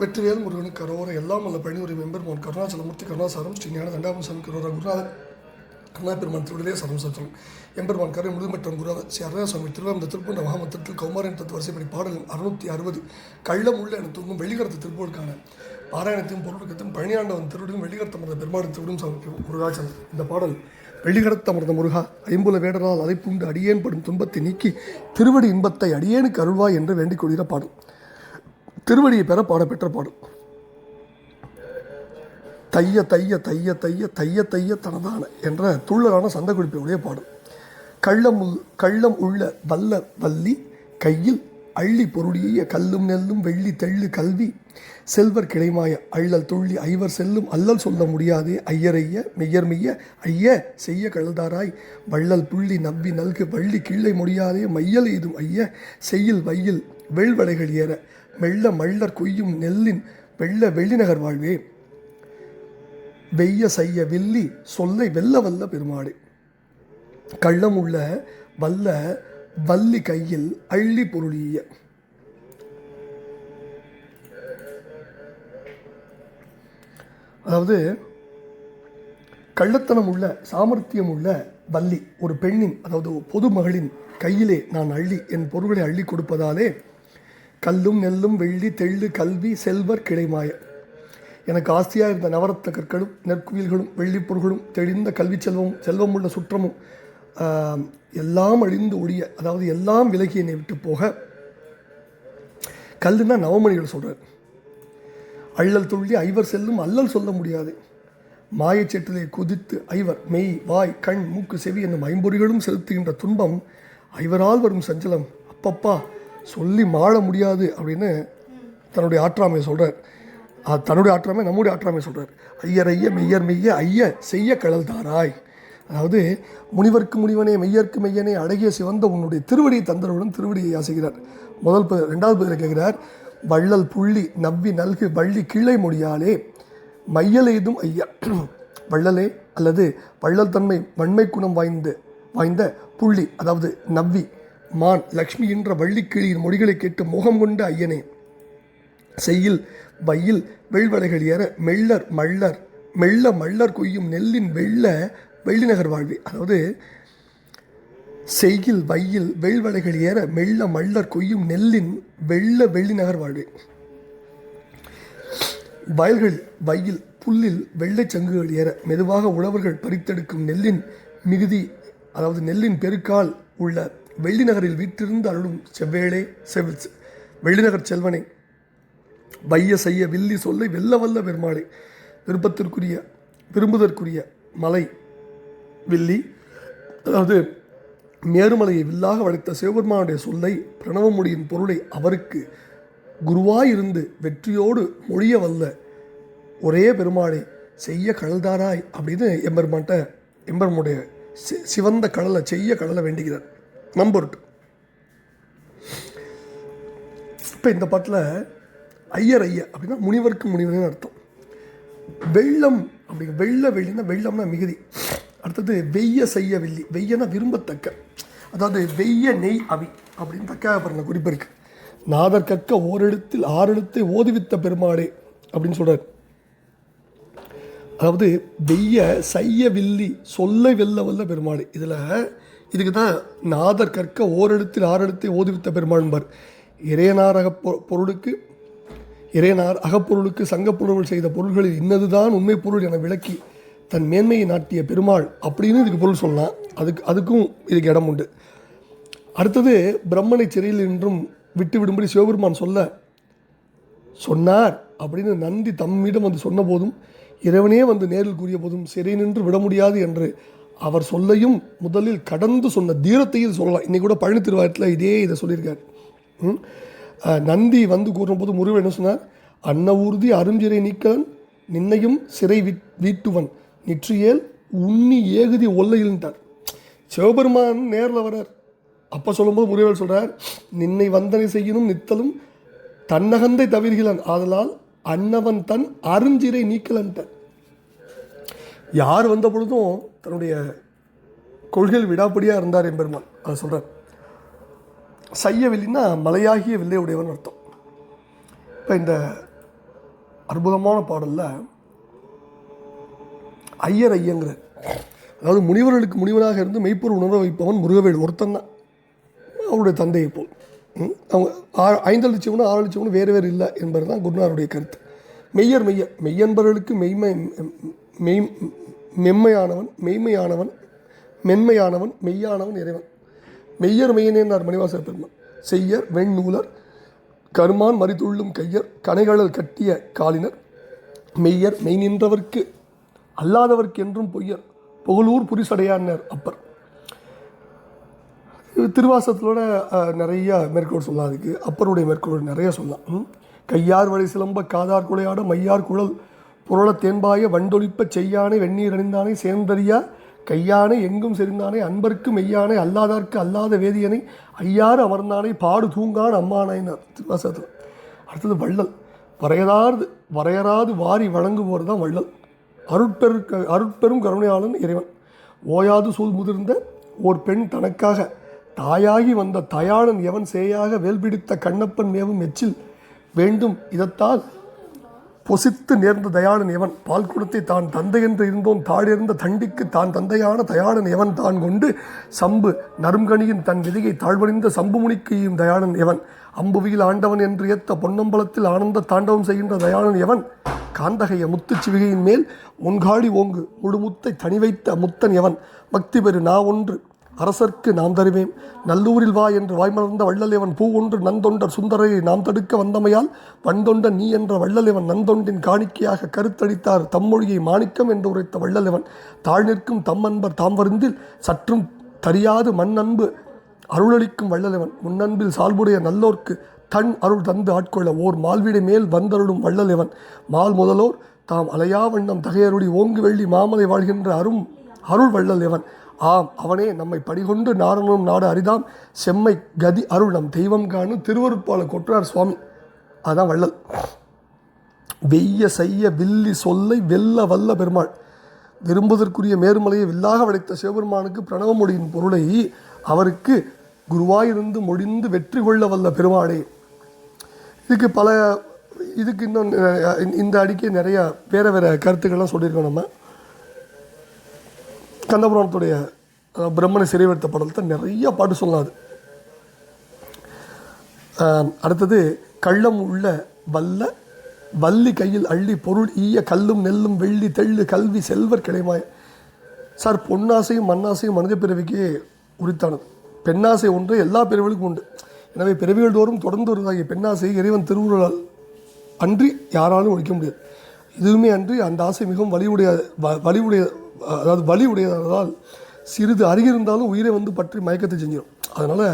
வெற்றிவேல் முருகனுக்கு கரோர எல்லாம் வல்ல பழனியுரை மெம்பர் மோன் கருணாச்சலமூர்த்தி கருணாசாரம் ஸ்ரீ ஞான தண்டாபம் சாமி கரோரா குருநாதர் கருணா பெருமான் திருவிழே சரம் சத்திரம் எம்பெருமான் கரை முழுமற்றம் குருநாதன் ஸ்ரீ அருணாசுவாமி திருவாரந்த திருப்பூண்ட மகாமத்திரத்தில் கௌமாரன் தத்து வரிசைப்படி பாடல் அறுநூத்தி அறுபது கள்ளமுள்ள என தூங்கும் வெளிகரத்து திருப்பூருக்கான பாராயணத்தையும் பொருளுக்கத்தையும் பழனியாண்டவன் திருவிடும் வெள்ளிக்கரத்தமர்ந்த பெருமாள் திருவிடும் சமர்ப்பிக்கும் முருகாச்சலம் இந்த பாடல் வெள்ளிக்கரத்தமர்ந்த முருகா ஐம்புல வேடரால் அதைப்புண்டு அடியேன் படும் துன்பத்தை நீக்கி திருவடி இன்பத்தை அடியேனுக்கு அருள்வாய் என்று வேண்டிக் கொள்கிற பாடல். திருவடியை பெற பாடப்பெற்ற பாடல். தைய தைய தைய தைய தைய தைய தனதான என்ற துள்ளலான சந்த குறிப்பினுடைய பாடல். கள்ளம் உள் கள்ளம் உள்ள வல்ல வள்ளி கையில் அள்ளி பொருளிய கல்லும் நெல்லும் வெள்ளி தெள்ளு கல்வி செல்வர் கிளைமாய அள்ளல் துள்ளி ஐவர் செல்லும் அல்லல் சொல்ல முடியாதே ஐயரைய மெய்யர் மெய்ய ஐய செய்ய கழுதாராய் வள்ளல் புள்ளி நம்பி நல்கு வள்ளி கிள்ளை முடியாதே மையல் எய்தும் ஐய செய்யில் வையில் வெள்வடைகள் ஏற மெல்ல மள்ளர் கொய்யும் நெல்லின் வெள்ள வெள்ளிநகர் வாழ்வே. வெய்ய செய்ய வில்லி சொல்லை வெல்ல வல்ல பெருமாடு கள்ளம் உள்ள வல்ல வள்ளி கையில் அள்ளி பொருளிய. அதாவது கள்ளத்தனம் உள்ள சாமர்த்தியம் உள்ள வள்ளி ஒரு பெண்ணின் அதாவது பொது மகளின் கையிலே நான் அள்ளி என் பொருள்களை அள்ளி கொடுப்பதாலே கல்லும் நெல்லும் வெள்ளி தெள்ளு கல்வி செல்வர் கிடைமாய. எனக்கு ஆஸ்தியாக இருந்த நவரத்த கற்களும் நெற்குயில்களும் வெள்ளிப் பொருள்களும் தெளிந்த கல்வி செல்வமும் செல்வமுள்ள சுற்றமும் எல்லாம் அழிந்து ஒழிய அதாவது எல்லாம் விலகி என்னை விட்டு போக கல்லுன்னா நவமணிகள் சொல்கிறார் அள்ளல் துள்ளி ஐவர் செல்லும் அல்லல் சொல்ல முடியாது. மாயச்சேட்டிலே குதித்து ஐவர் மெய் வாய் கண் மூக்கு செவி என்னும் ஐம்பொறிகளும் செலுத்துகின்ற துன்பம் ஐவரால் வரும் சஞ்சலம். அப்பப்பா சொல்லி மாழ முடியாது அப்படின்னு தன்னுடைய ஆற்றாமையை சொல்கிறார் தன்னுடைய ஆற்றாமை நம்முடைய ஆற்றாமை சொல்கிறார் ஐயர் ஐய மெய்யர் மெய்ய ஐய செய்ய கடல் தாராய். அதாவது முனிவர்க்கு முனிவனே மெய்யர்க்கு மெய்யனே அழகிய சிவந்த உன்னுடைய திருவடியை தந்தருடன் திருவடியை யாசிக்கிறார் முதல் ப ரெண்டாவது பதில் கேட்கிறார் வள்ளல் புள்ளி நவ்வி நல்கு வள்ளி கிளை முடியாலே மையலேதும் ஐயா. வள்ளலே அல்லது வள்ளல் தன்மை வன்மை குணம் வாய்ந்து வாய்ந்த புள்ளி அதாவது நவ்வி. மான் லக்ஷ்மி என்ற வள்ளிக்கிளியின் மொழிகளை கேட்டு முகம் கொண்ட ஐயனே. செய்யில் வையில் வெள்வளைகள் ஏற மெல்லர் மள்ளர் மெல்ல மள்ளர் கொய்யும் நெல்லின் வெள்ள வெள்ளிநகர் வாழ்வி. அதாவது செய்யில் வையில் வெள்வளைகள் ஏற மெல்ல மள்ளர் கொய்யும் நெல்லின் வெள்ள வெள்ளிநகர் வாழ்வி. வயல்கள் வையில் புல்லில் வெள்ளைச் சங்குகள் ஏற மெதுவாக உழவர்கள் பறித்தெடுக்கும் நெல்லின் மிகுதி அதாவது நெல்லின் பெருக்கால் உள்ள வெள்ளிநகரில் வீற்றிருந்து அருளும் செவ்வேளே செவ் வெள்ளிநகர் செல்வனை வைய செய்ய வில்லி சொல்லை வெல்ல வல்ல பெருமாளே விருப்பத்திற்குரிய விரும்புதற்குரிய மலை வில்லி அதாவது மேருமலையை வில்லாக வளைத்த சிவபெருமானுடைய சொல்லை பிரணவமொழியின் பொருளை அவருக்கு குருவாயிருந்து வெற்றியோடு மொழிய வல்ல ஒரே பெருமாளை செய்ய கடல்தாராய் அப்படின்னு எம்பெருமான்ட்ட எம்பெருமானுடைய சி- சிவந்த கடலை செய்ய கடலை வேண்டுகிறார். நம்பொருட்டு இப்போ இந்த பாட்டில் ஐயர் ஐய அப்படின்னா முனிவருக்கு முனிவர்னு அர்த்தம். வெள்ளம் அப்படிங்க வெள்ள வெள்ளினா வெள்ளம்னா மிகுதி. அடுத்தது வெய்ய செய்ய வெள்ளி வெய்யனா விரும்பத்தக்க. அதாவது வெய்ய நெய் அவி அப்படின்னு தக்க பாருங்க குறிப்பு இருக்கு. நாதர் கற்க ஓரெழுத்தில் ஆறெழுத்தை ஓதுவித்த பெருமாளே அப்படின்னு சொல்கிறார் அதாவது வெய்ய செய்ய வில்லி சொல்ல வெல்ல வல்ல பெருமாள். இதில் இதுக்கு தான் நாதர் கற்க ஓரிடத்தில் ஆறெழுத்தை ஓதுவித்த பெருமாள்பார் இறையனார் அகப்பொ பொருளுக்கு இறையனார் அகப்பொருளுக்கு சங்கப்புணர்வுகள் செய்த பொருள்களில் இன்னதுதான் உண்மை பொருள் என விளக்கி தன் மேன்மையை நாட்டிய பெருமாள் அப்படின்னு இதுக்கு பொருள் சொல்லலாம். அதுக்கு அதுக்கும் இதுக்கு இடம் உண்டு. அடுத்தது பிரம்மனை சிறையில் நின்றும் விட்டு விடும்படி சிவபெருமான் சொல்ல சொன்னார் அப்படின்னு நந்தி தம்மிடம் வந்து சொன்ன போதும் இறைவனே வந்து நேரில் கூறிய போதும் சிறை நின்று விட முடியாது என்று அவர் சொல்லையும் முதலில் கடந்து சொன்ன தீரத்தையும் சொல்லலாம். இன்றைக்கி கூட பழனி திருவாரத்தில் இதே இதை சொல்லியிருக்காரு. ம்? நந்தி வந்து கூறும்போது முருகன் என்ன சொன்னார்? அன்ன ஊர்தி அருஞ்சிறை நீக்கலன் நின்னையும் சிறை வீட் வீட்டுவன் நிற்றியேல் உண்ணி ஏகுதி ஒல்லையில்ன்றார் சிவபெருமான் நேரில் வரார் அப்போ சொல்லும்போது முருகன் சொல்கிறார் நின்னை வந்தனை செய்யணும் நித்தலும் தன்னகந்தை தவிர்கிறான். ஆதலால் அன்னவன் தன் அருஞ்சிறை நீக்கலன்ட்டார். யார் வந்த பொழுதும் தன்னுடைய கொள்கையில் விடாப்படியாக இருந்தார் எம்பெருமான் அதை சொல்கிறார் செய்யவில்லைன்னா மலையாகிய வில்லை உடையவன் அர்த்தம். இப்போ இந்த அற்புதமான பாடலில் ஐயர் ஐயங்கிற அதாவது முனிவர்களுக்கு முனிவனாக இருந்து மெய்ப்பொருள் உணர வைப்பவன் முருகவேல் ஒருத்தன் தான். அவருடைய தந்தையை போல். அவங்க ஆ- ஐந்து லட்சம்னு ஆறு லட்சம்னு வேறு வேறு இல்லை என்பது தான் குருநாருடைய கருத்து. மெய்யர் மெய்யர் மெய்யன்பர்களுக்கு மெய்மை மெய் மென்மையானவன் மெய்மையானவன் மென்மையானவன் மெய்யானவன் இறைவன். மெய்யர் மெய்யனேனார் மணிவாசர் பெருமான். செய்யர் வெண்ணூலர் கருமான் மறித்துள்ளும் கையர் கனைகளல் கட்டிய காலினர். மெய்யர் மெய் நின்றவர்க்கு அல்லாதவர்க்கு என்றும் பொய்யர் புகழூர் புரிசடையானர் அப்பர். திருவாசத்தோட நிறைய மேற்கோள் சொல்லலாம் அதுக்கு அப்பருடைய மேற்கோள் நிறைய சொல்லலாம். ம். கையார் வழி சிலம்ப காதார் குலையாட மையார் குழல் புரள தேன்பாய வண்டொலிப்ப செய்யானை வெந்நீர் அணிந்தானை சேர்ந்தறியா? கையானை எங்கும் செறிந்தானே அன்பர்க்கு மெய்யானை அல்லாதார்க்கு அல்லாத வேதியனை ஐயாறு அமர்ந்தானை பாடு தூங்கான் அம்மானாயினார். திருவாசத்தில் அடுத்தது வள்ளல். வரையறாது வரையறாது வாரி வழங்குவோர் தான் வள்ளல். அருட்பெருக்கு அருட்பெரும் கருணையாளன் இறைவன். ஓயாது சூழ் முதிர்ந்த ஓர் பெண் தனக்காக தாயாகி வந்த தயாளன் எவன் சேயாக வேல் பிடித்த கண்ணப்பன் மேவும் எச்சில் வேண்டும் இதத்தால் பொசித்து நேர்ந்த தயாளன் எவன்? பால் குடத்தை தான் தந்தை என்று இருந்தோம். தாழிருந்த தண்டிக்கு தான் தந்தையான தயாளன் எவன்? தான் கொண்டு சம்பு நறுங்கணியின் தன் விதையை தாழ்வணிந்த சம்புமுனிக்கு ஈயும் தயாளன் எவன்? அம்புவியில் ஆண்டவன் என்று ஏத்த பொன்னம்பலத்தில் ஆனந்த தாண்டவம் செய்கின்ற தயாளன் எவன்? காந்தகைய முத்துச் சிவிகையின் மேல் முன்காடி ஓங்கு முழுமுத்தை தனி வைத்த முத்தன் எவன்? பக்தி பெரு நா ஒன்று அரசர்க்கு நாம் தருவேன். நல்லூரில் வா என்று வாய்மலர்ந்த வள்ளலேவன் பூ ஒன்று நந்தொண்டர் சுந்தரையை நாம் தடுக்க வந்தமையால் வண்டொண்ட நீ என்ற வள்ளலேவன் நந்தொண்டின் காணிக்கையாக கருத்தளித்தார் தம்மொழியை மாணிக்கம் என்று உரைத்த வள்ளலேவன் தாழ் நிற்கும் தம்மன்பர் தாம் வருந்தில் சற்றும் தரியாது மண் அன்பு அருளளிக்கும் வள்ளலேவன். முன்னன்பில் சால்புடைய நல்லோர்க்கு தன் அருள் தந்து ஆட்கொள்ள ஓர் மால்விடை மேல் வந்தருளும் வள்ளலேவன். மால் முதலோர் தாம் அலையா வண்ணம் தகையருளி ஓங்கு வெள்ளி மாமலை வாழ்கின்ற அரும் அருள் வள்ளலேவன். ஆம் அவனே நம்மை படிகொண்டு நாரணம் நாடு அரிதாம். செம்மை கதி அருள் நம் தெய்வம் காணும் திருவருட்பால கொற்றார் சுவாமி. அதான் வள்ளல். வெய்ய செய்ய வில்லி சொல்லை வெல்ல வல்ல பெருமாள். விரும்புவதற்குரிய மேருமலையை வில்லாக வளைத்த சிவபெருமானுக்கு பிரணவ மொழியின் பொருளை அவருக்கு குருவாயிருந்து மொழிந்து வெற்றி கொள்ள வல்ல பெருமாளே. இதுக்கு பல இதுக்கு இன்னும் இந்த அடிக்கே நிறையா வேறு வேறு கருத்துக்கள்லாம் சொல்லியிருக்கோம் நம்ம. கந்தபுராணத்துடைய பிரம்மனை சிறைவெடுத்த படத்தை நிறைய பாட்டு சொல்லலாம் அது. அடுத்தது கள்ளம் உள்ள வல்ல வள்ளி கையில் அள்ளி பொருள் ஈய கல்லும் நெல்லும் வெள்ளி தெள்ளு கல்வி செல்வர் கிடைமாய் சார் பொன்னாசையும் மண்ணாசையும் மனித பிறவிக்கே உரித்தானது. பெண்ணாசை ஒன்று எல்லா பிறவிகளுக்கும் உண்டு. எனவே பிறவிகள் தோறும் தொடர்ந்து வருவதாகிய பெண்ணாசை இறைவன் திருவுருளால் அன்றி யாராலும் ஒழிக்க முடியாது. இதுவுமே அன்றி அந்த ஆசை மிகவும் வலிவுடைய வ- வலிவுடைய அதாவது வலி உடையதால் சிறிது அருகிருந்தாலும் உயிரை வந்து பற்றி மயக்கத்தை செஞ்சிடும் அதனால்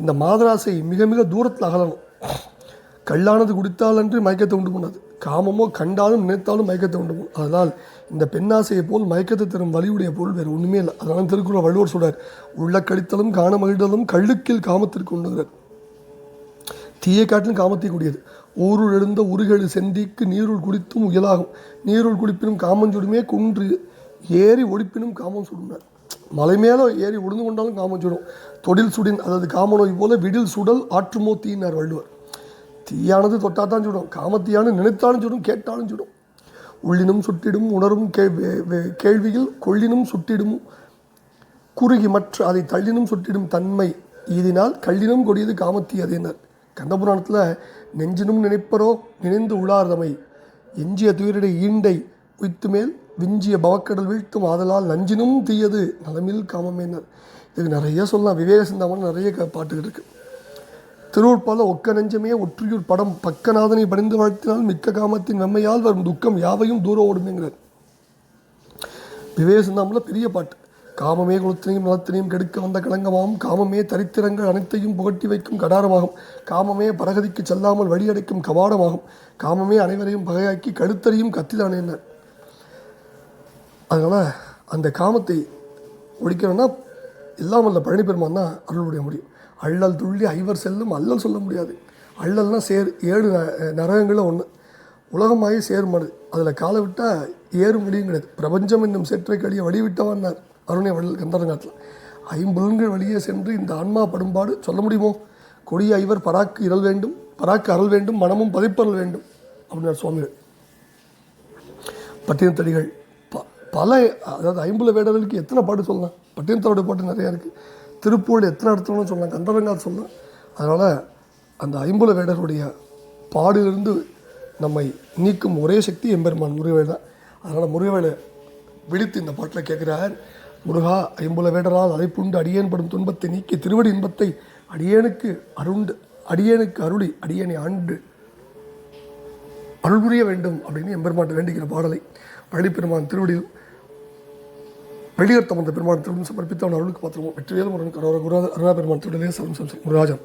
இந்த மாதராசை மிக மிக தூரத்தில் அகலணும். கல்லானது குடித்தால் அன்று மயக்கத்தை உண்டு பண்ணாது. காமமோ கண்டாலும் நினைத்தாலும் மயக்கத்தை உண்டு பண்ணும் அதனால் இந்த பெண்ணாசையை போல் மயக்கத்தை தரும் வலியுடைய பொருள் வேறு ஒன்றுமே இல்லை. அதனால் திருக்குறள் வள்ளுவர் சொல்கிறார் உள்ள கடித்தலும் காண மகிழ்தலும் கள்ளுக்கில் காமத்திற்கு உண்டுகிறார். தீயை காட்டிலும் காமத்தை கூடியது. ஊருள் எழுந்த உருகெழு செந்திக்கு நீருள் குடித்தும் உயலாகும். நீருள் குடிப்பினும் காமஞ்சுடுமே குன்று. ஏறி ஒழிப்பினும் காமம் சுடுனார் மலை மேலே ஏறி ஒளிந்து கொண்டாலும் காமம் சுடும். தொடில் சுடின் அதாவது காம நோய் போல விடில் சுடல் ஆற்றுமோ தீனார் வள்ளுவர். தீயானது தொட்டாதான் சுடும். காமத்தீயானது நினைத்தாலும் சுடும் கேட்டாலும் சுடும். உள்ளினும் சுட்டிடும் உணரும் கே கேள்வியில் கொள்ளினும் சுட்டிடும் குறுகி மற்ற அதை தள்ளினும் சுட்டிடும் தன்மை ஈதினால் கள்ளினும் கொடியது காமத்தி அதேனர். கந்தபுராணத்தில் நெஞ்சினும் நினைப்பரோ நினைந்து உளார்தமை எஞ்சிய துயரிடை ஈண்டை உய்த்து மேல் விஞ்சிய பவக்கடல் வீழ்த்தும் ஆதலால் நஞ்சினும் தீயது. நலமில் காமமேனர் இதுக்கு நிறைய சொல்லலாம். விவேக சிந்தாமன் நிறைய க- பாட்டுகள் இருக்குது திருவுட்பால ஒக்க நெஞ்சமே ஒற்றியூர் படம் பக்கநாதனை பணிந்து வாழ்த்தினால் மிக்க காமத்தின் வெம்மையால் வரும் துக்கம் யாவையும் தூர ஓடுமேங்கிறார் விவேக சிந்தாமல பெரிய பாட்டு. காமமே குலத்தினையும் நலத்தினையும் கெடுக்க வந்த களங்கமாகும் காமமே தரித்திரங்கள் அனைத்தையும் புகட்டி வைக்கும் கடாரமாகும். காமமே பரகதிக்கு செல்லாமல் வழியடைக்கும் கவாடமாகும் காமமே அனைவரையும் பகையாக்கி கழுத்தறியும் கத்திலானேனர் அதனால் அந்த காமத்தை ஒழிக்கணும்னா இல்லாமல் இல்லை பழனி பெருமான் தான் அருளுடைய முடியும் அள்ளல் துள்ளி ஐவர் செல்லும் அல்லல் சொல்ல முடியாது. அள்ளல்னா சேர் ஏழு நரகங்களும் ஒன்று உலகமாகி சேர்மனு. அதில் காலை விட்டால் ஏறும் வழியும் கிடையாது. பிரபஞ்சம் என்னும் செற்றை கழிய வழிவிட்டவன்னார் அருணை வள்ளல் கந்தரங்காட்டில் ஐம்புலன்கள் வழியே சென்று இந்த ஆன்மா படும்பாடு சொல்ல முடியுமோ? கொடிய ஐவர் பராக்கு இரல் வேண்டும். பராக்கு அருள் வேண்டும். மனமும் பதைப்பருள் வேண்டும். அப்படின்னார் சுவாமிகள். பட்டினத்தடிகள். பல அதாவது ஐம்பது வேடர்களுக்கு எத்தனை பாட்டு சொல்லலாம்? பட்டினத்தோட பாட்டு நிறையா இருக்குது திருப்பூரில் எத்தனை இடத்துலன்னு சொல்லலாம். கந்தரங்கால் சொல்லலாம். அதனால் அந்த ஐம்புல வேடருடைய பாடிலிருந்து நம்மை நீக்கும் ஒரே சக்தி எம்பெருமான் முருகவேல் தான். அதனால் முருகவேலை விழித்து இந்த பாட்டில் கேட்குறார். முருகா ஐம்புல வேடரால் அழைப்புண்டு அடியேன் படும் துன்பத்தை நீக்கி திருவடி இன்பத்தை அடியேனுக்கு அருண்டு அடியேனுக்கு அருளி அடியேனை ஆண்டு அருள் புரிய வேண்டும் அப்படின்னு எம்பெருமாட்டை வேண்டிக்கிற பாடலை பழனிப்பெருமான் திருவடியில் வெளியர்த்தம் அந்த பெருமான் திருவிழம் சமர்ப்பித்தவன் அருளுக்கு பாத்திரமும் வெற்றிவேலும் முருகன் கரோர குரு அருணா பெருமான் திருவிழையே சரம் சம்சம். முருகாஜன்.